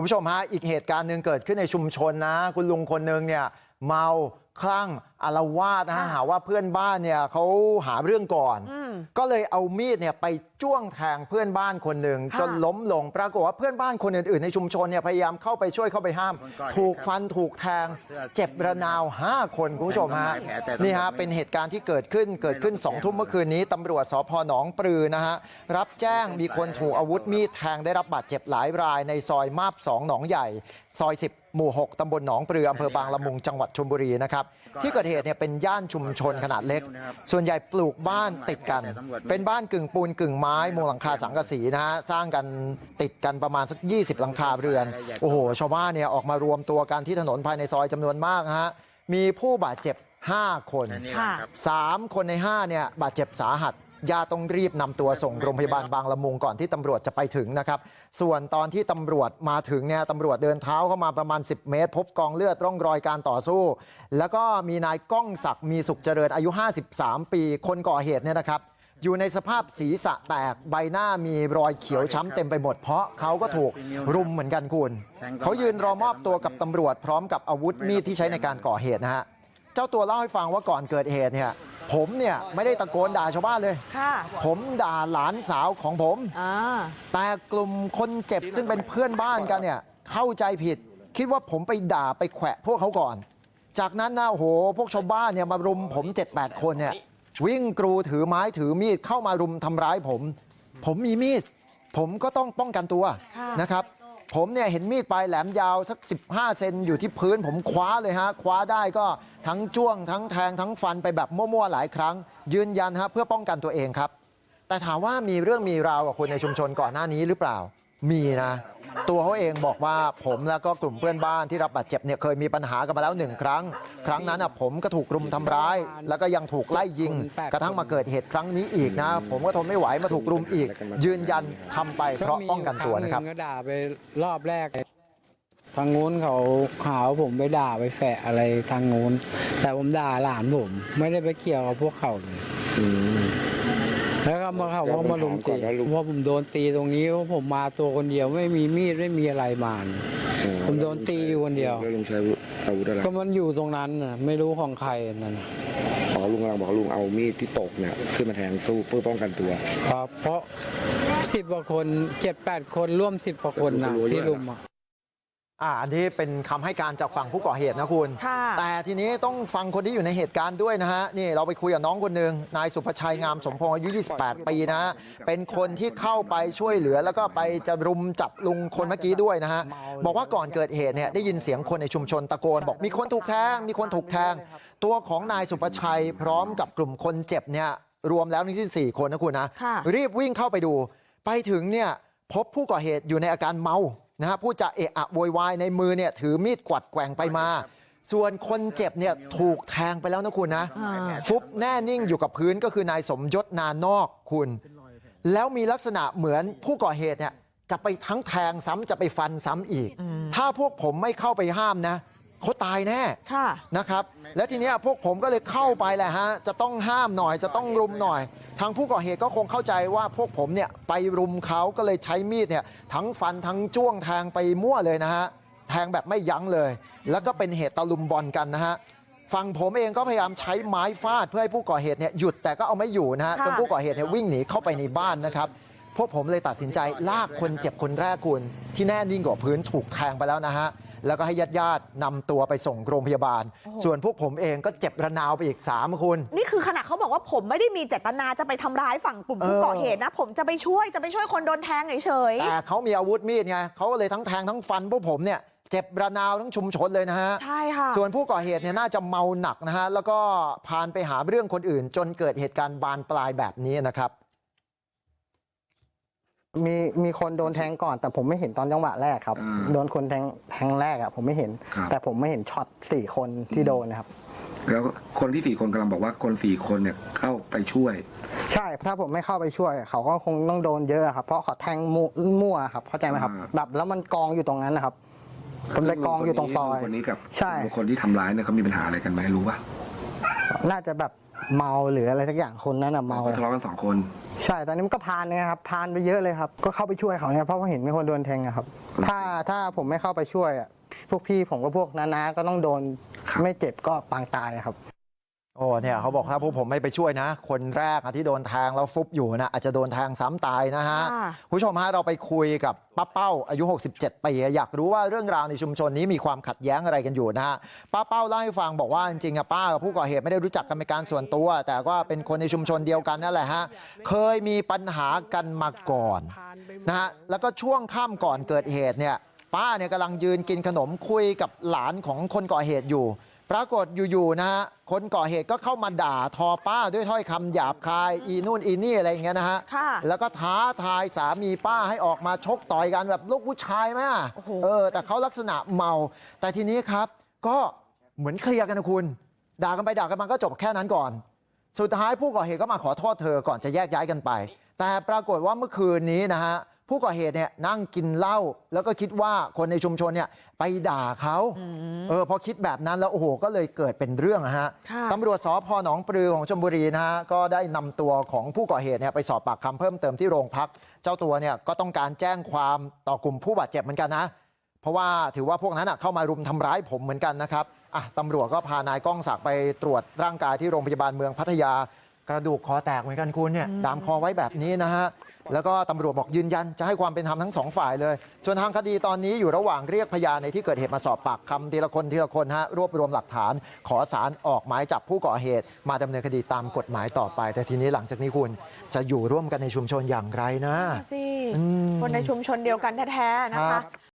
คุณผู้ชมฮะอีกเหตุการณ์หนึ่งเกิดขึ้นในชุมชนนะคุณลุงคนหนึ่งเนี่ยเมาคลั่งอารวาสนะฮะค่ะหาว่าเพื่อนบ้านเนี่ยเขาหาเรื่องก่อนอืมก็เลยเอามีดเนี่ยไปจ้วงแทงเพื่อนบ้านคนหนึ่งค่ะจนล้มลงปรากฏว่าเพื่อนบ้านคนอื่นๆในชุมชนเนี่ยพยายามเข้าไปช่วยเข้าไปห้ามคนก่อเหตุถูกครับฟันถูกแทงเจ็บระนาว5คนคุณผู้ชมฮะแผลแต่ตำรวจนี่ฮะไม่เป็นเหตุการณ์ที่เกิดขึ้นเกิดขึ้น2องทุ่มเมื่อคืนนี้ตำรวจสพหนองปลือนะฮะรับแจ้งมีคนถูกอาวุธมีดแทงได้รับบาดเจ็บหลายรายในซอยมาบ2หนองใหญ่ซอย10หมู่ 6ตำบลหนองปลืออำเภอบางละมุงจังหวัดชลบุรีนะครับที่เกิดเหตุเนี่ยเป็นย่านชุมชนขนาดเล็ก ส่วนใหญ่ปลูกบ้านติดกัน เป็นบ้านกึ่งปูนกึ่งไม้มุงหลังคาสังกะสีนะฮะสร้างกันติดกันประมาณสัก 20 หลังคาเรือนโอ้โหชาวบ้านเนี่ยออกมารวมตัวกันที่ถนนภายในซอยจำนวนมากนะฮะมีผู้บาดเจ็บ 5 คนแค่นี้แหละครับสามคนใน5เนี่ยบาดเจ็บสาหัส ญาติต้องรีบนำตัวส่งโรงพยาบาลบางละมุงก่อนที่ตำรวจจะไปถึงนะครับส่วนตอนที่ตำรวจมาถึงเนี่ยตำรวจเดินเท้าเข้ามาประมาณ10เมตรพบกองเลือดร่องรอยการต่อสู้แล้วก็มีนายก้องศักดิ์มีสุขเจริญอายุ53ปีคนก่อเหตุเนี่ยนะครับอยู่ในสภาพศีรษะแตกใบหน้ามีรอยเขียวช้ำเต็มไปหมดเพราะเขาก็ถูกรุมเหมือนกันคุณเขายืนรอมอบตัวกับตำรวจพร้อมกับอาวุธมีดที่ใช้ในการก่อเหตุนะฮะเจ้าตัวเล่าให้ฟังว่าก่อนเกิดเหตุเนี่ย ผมเนี่ยไม่ได้ตะโกนด่าชาวบ้านเลยค่ะผมด่าหลานสาวของผมอ่าแต่กลุ่มคนเจ็บซึ่งเป็นเพื่อนบ้านกันเนี่ยเข้าใจผิดคิดว่าผมไปด่าไปแขวะพวกเขาก่อน จากนั้นนะโอ้โหพวกชาวบ้านเนี่ยมารุมผม 7-8 คนเนี่ยวิ่งกรูถือไม้ถือมีดเข้ามารุมทำร้ายผม ผมมีมีด ผมก็ต้องป้องกันตัวค่ะนะครับ ผมเนี่ยเห็นมีดปลายแหลมยาวสัก15เซนอยู่ที่พื้นผมคว้าเลยฮะคว้าได้ก็ทั้งจ้วงทั้งแทงทั้งฟันไปแบบมั่วๆหลายครั้ง ยืนยันฮะเพื่อป้องกันตัวเองครับ แต่ถามว่ามีเรื่องมีราวกับคนในชุมชนก่อนหน้านี้หรือเปล่า มีนะตัวเขาเองบอกว่าผมแล้วก็กลุ่มเพื่อนบ้านที่รับบาดเจ็บเนี่ยเคยมีปัญหากันมาแล้วหนึ่งครั้ง ครั้งนั้นอะผมก็ถูกรุมทำร้าย แล้วก็ยังถูกไล่ยิง กระทั่งมาเกิดเหตุครั้งนี้อีกนะ ผมก็ทนไม่ไหวมาถูกรุมอีก ยืนยันทำไปเพราะป้องกันตัวนะครับก็ด่าไปรอบแรกทางนู้นเขาหาว่าผมไปด่าไปแฝะอะไรทางนู้นแต่ผมด่าหลานผม ไม่ได้ไปเกี่ยวกับพวกเขาเลย แล้วก็มาเขาว่ามาลุมตีว่าผมโดนตีตรงนี้ว่าผมมาตัวคนเดียวไม่มีมีดไม่มีอะไรมาผมโดนตีอยู่คนเดียวแล้วลุงใช้อาวุธอะไรก็มันอยู่ตรงนั้นน่ะไม่รู้ของใครนั่นน่ะอ๋อลุงกำลังบอกว่าลุงเอามีดที่ตกเนี่ยขึ้นมาแทงสู้เพื่อป้องกันตัวครับเพราะสิบกว่าคนเจ็ดแปดคนร่วมสิบกว่าคนนะรู้เยอะที่รุมอะ อ่าอันนี้เป็นคำให้การจากฝั่งผู้ก่อเหตุนะคุณค่ะแต่ทีนี้ต้องฟังคนที่อยู่ในเหตุการณ์ด้วยนะฮะนี่เราไปคุยกับน้องคนหนึ่งนายสุภชัยงามสมพงษ์อายุ28ปีนะฮะเป็นคนที่เข้าไปช่วยเหลือแล้วก็ไปจะรุมจับลุงคนเมื่อกี้ด้วยนะฮะบอกว่าก่อนเกิดเหตุเนี่ยได้ยินเสียงคนในชุมชนตะโกนบอกมีคนถูกแทงมีคนถูกแทง ตัวของนายสุภชัยพร้อมกับกลุ่มคนเจ็บเนี่ยรวมแล้วนี่ที่สี่คนนะคุณนะค่ะรีบวิ่งเข้าไปดู ไปถึงเนี่ยพบผู้ก่อเหตุอยู่ในอาการเมานะฮะ ผู้จะเอะอะโวยวายในมือเนี่ยถือมีดกวัดแกว่งไปมาส่วนคนเจ็บเนี่ยถูกแทงไปแล้วนะคุณนะอ่าฟุบแน่นิ่งอยู่กับพื้นก็คือนายสมยศนานอกคุณแล้วมีลักษณะเหมือนผู้ก่อเหตุเนี่ยจะไปทั้งแทงซ้ำจะไปฟันซ้ำอีกถ้าพวกผมไม่เข้าไปห้ามนะ เขาตายแน่ค่ะนะครับและทีเนี้ยพวกผมก็เลยเข้าไปแหละฮะจะต้องห้ามหน่อยจะต้องรุมหน่อยทางผู้ก่อเหตุก็คงเข้าใจว่าพวกผมเนี่ยไปรุมเขาก็เลยใช้มีดเนี่ยทั้งฟันทั้งจ้วงแทงไปมั่วเลยนะฮะแทงแบบไม่ยั้งเลย แล้วก็เป็นเหตุตะลุมบอลกันนะฮะฝั่งผมเองก็พยายามใช้ไม้ฟาดเพื่อให้ผู้ก่อเหตุเนี่ยหยุดแต่ก็เอาไม่อยู่นะฮะค่ะจนผู้ก่อเหตุเนี่ยวิ่งหนีเข้าไปในบ้านนะครับพวกผมเลยตัดสินใจลากคนเจ็บคนแรกคุณที่แน่นิ่งกว่าพื้นถูกแทงไปแล้วนะฮะ แล้วก็ให้ญาติญาติๆนำตัวไปส่งโรงพยาบาล ส่วนพวกผมเองก็เจ็บระนาวไปอีก3คุณนี่คือขณะเขาบอกว่าผมไม่ได้มีเจตนาจะไปทำร้ายฝั่งกลุ่มผู้เออก่อเหตุนะผมจะไปช่วยจะไปช่วยคนโดนแทงเฉยแต่เขามีอาวุธมีดไงเขาก็เลยทั้งแทงทั้งฟันพวกผมเนี่ยเจ็บระนาวทั้งชุมชนเลยนะฮะๆใช่ค่ะส่วนผู้ก่อเหตุเนี่ยน่าจะเมาหนักนะฮะแล้วก็พานไปหาเรื่องคนอื่นจนเกิดเหตุการณ์บานปลายแบบนี้นะครับ มีมีคนโดนแทงก่อน แต่ผมไม่เห็นตอนจังหวะแรกครับ อ่าโดนคนแทงแทงแรกอะผมไม่เห็น ครับ แต่ผมไม่เห็นช็อตสี่คนที่โดนนะครับ แล้วคนที่สี่คนกำลังบอกว่าคนสี่คนเนี่ยเข้าไปช่วย ใช่ถ้าผมไม่เข้าไปช่วย เขาก็คงต้องโดนเยอะครับ เพราะเขาแทงมั่วมั่วครับเข้าใจไหมครับอ่า แบบแล้วมันกองอยู่ตรงนั้นนะครับ ผมไปกองอยู่ตรงซอยลุคนนี้กับใช่ คนที่ทำร้ายเนี่ยเขามีปัญหาอะไรกันไหมรู้ป่ะน่าจะแบบเมาหรืออะไรสักอย่างคนนั้นอะเมา เขาทะเลาะกันสองคนใช่ตอนนี้มันก็พานเนี่ยครับพานไปเยอะเลยครับ ก็เข้าไปช่วยเขาเนี่ยเพราะว่าเห็นมีคนโดนแทงอะครับ ถ้าถ้าผมไม่เข้าไปช่วยอะพวกพี่ผมกับพวกน้าๆก็ต้องโดนครับไม่เจ็บก็ปางตายครับโอ้ เนี่ยเขาบอกถ้าพวกผมไม่ไปช่วยนะคนแรกอะที่โดนแทงแล้วฟุบอยู่นะอาจจะโดนแทงซ้ำตายนะฮะค่ะคุณผู้ชมฮะเราไปคุยกับป้าเป้าอายุ67ปีอยากรู้ว่าเรื่องราวในชุมชนนี้มีความขัดแย้งอะไรกันอยู่นะฮะป้าเป้าเล่าให้ฟังบอกว่าจริงๆอะป้ากับผู้ก่อเหตุไม่ได้รู้จักกันเป็นการส่วนตัวแต่ก็เป็นคนในชุมชนเดียวกันนั่นแหละฮะเคยมีปัญหากันมาก่อนนะฮะแล้วก็ช่วงค่ำก่อนเกิดเหตุเนี่ยป้าเนี่ยกำลังยืนกินขนมคุยกับหลานของคนก่อเหตุอยู่ ปรากฏอยู่ๆนะฮะคนก่อเหตุก็เข้ามาด่าทอป้าด้วยถ้อยคำหยาบคายอีนู่นอีนี่อะไรอย่างเงี้ยนะฮะค่ะแล้วก็ท้าทายสามีป้าให้ออกมาชกต่อยกันแบบลูกผู้ชายไหมอะโอ้โหเออแต่เขาลักษณะเมาแต่ทีนี้ครับก็เหมือนเคลียร์กันนะคุณด่ากันไปด่ากันมาก็จบแค่นั้นก่อนสุดท้ายผู้ก่อเหตุก็มาขอโทษเธอก่อนจะแยกย้ายกันไปแต่ปรากฏว่าเมื่อคืนนี้นะฮะ ผู้ก่อเหตุเนี่ยนั่งกินเหล้าแล้วก็คิดว่าคนในชุมชนเนี่ยไปด่าเขาเออพอคิดแบบนั้นแล้วโอ้โหก็เลยเกิดเป็นเรื่องอะฮะค่ะตำรวจสพหนองปลือของชลบุรีนะฮะก็ได้นำตัวของผู้ก่อเหตุเนี่ยไปสอบปากคำเพิ่มเติมที่โรงพักเจ้าตัวเนี่ยก็ต้องการแจ้งความต่อกลุ่มผู้บาดเจ็บเหมือนกันนะเพราะว่าถือว่าพวกนั้นน่ะเข้ามารุมทำร้ายผมเหมือนกันนะครับอะตำรวจก็พานายก้องศักดิ์ไปตรวจร่างกายที่โรงพยาบาลเมืองพัทยากระดูกคอแตกเหมือนกันคุณเนี่ยดามคอไว้แบบนี้นะฮะ แล้วก็ตำรวจบอกยืนยันจะให้ความเป็นธรรมทั้งสองฝ่ายเลยส่วนทางคดีตอนนี้อยู่ระหว่างเรียกพยานในที่เกิดเหตุมาสอบปากคำทีละคนทีละคนฮะรวบรวมหลักฐานขอสารออกหมายจับผู้ก่อเหตุมาดำเนินคดีตามกฎหมายต่อไปแต่ทีนี้หลังจากนี้คุณจะอยู่ร่วมกันในชุมชนอย่างไรนะสิอืมคนในชุมชนเดียวกันแท้ๆนะครัคะบ